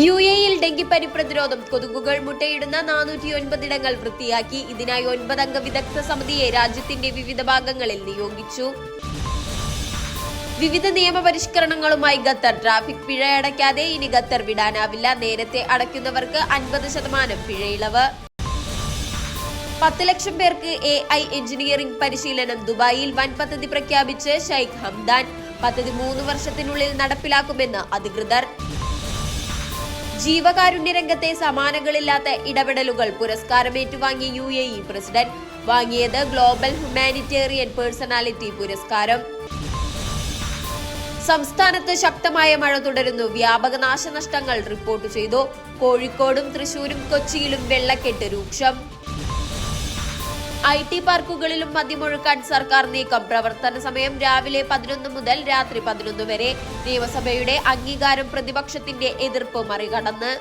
U എയിൽ ഡെങ്കിപ്പനി പ്രതിരോധം കൊതുകുകൾ മുട്ടയിടുന്ന നാനൂറ്റി ഒൻപതിടങ്ങൾ വൃത്തിയാക്കി ഇതിനായി ഒൻപതംഗ വിദഗ്ധ സമിതിയെ രാജ്യത്തിന്റെ വിവിധ ഭാഗങ്ങളിൽ നിയോഗിച്ചു. വിവിധ നിയമപരിഷ്കരണങ്ങളുമായി ഖത്തർ ട്രാഫിക് പിഴ അടയ്ക്കാതെ ഇനി ഖത്തർ വിടാനാവില്ല. നേരത്തെ അടയ്ക്കുന്നവർക്ക് അൻപത് ശതമാനം പിഴയിളവ്. പത്ത് ലക്ഷം പേർക്ക് എ ഐ എഞ്ചിനീയറിംഗ് പരിശീലനം ദുബായിൽ വൻ പദ്ധതി പ്രഖ്യാപിച്ച് ഷെയ്ഖ് ഹംദാൻ. പദ്ധതി മൂന്ന് വർഷത്തിനുള്ളിൽ നടപ്പിലാക്കുമെന്ന് അധികൃതർ. ജീവകാരുണ്യ രംഗത്തെ സമാനകളില്ലാത്ത ഇടപെടലുകൾ പുരസ്കാരം ഏറ്റുവാങ്ങി യു എ ഇ പ്രസിഡന്റ്. വാങ്ങിയത് ഗ്ലോബൽ ഹ്യൂമാനിറ്റേറിയൻ പേഴ്സണാലിറ്റി പുരസ്കാരം. സംസ്ഥാനത്ത് ശക്തമായ മഴ തുടരുന്നു. വ്യാപക നാശനഷ്ടങ്ങൾ റിപ്പോർട്ട് ചെയ്തു. കോഴിക്കോടും തൃശൂരും കൊച്ചിയിലും വെള്ളക്കെട്ട് രൂക്ഷം. ഐ ടി പാർക്കുകളിലും മദ്യമൊഴുക്കാൻ സർക്കാർ നീക്കം. പ്രവർത്തന സമയം രാവിലെ പതിനൊന്ന് മുതൽ രാത്രി പതിനൊന്ന് വരെ. നിയമസഭയുടെ അംഗീകാരം പ്രതിപക്ഷത്തിന്റെ എതിർപ്പ് മറികടന്ന്.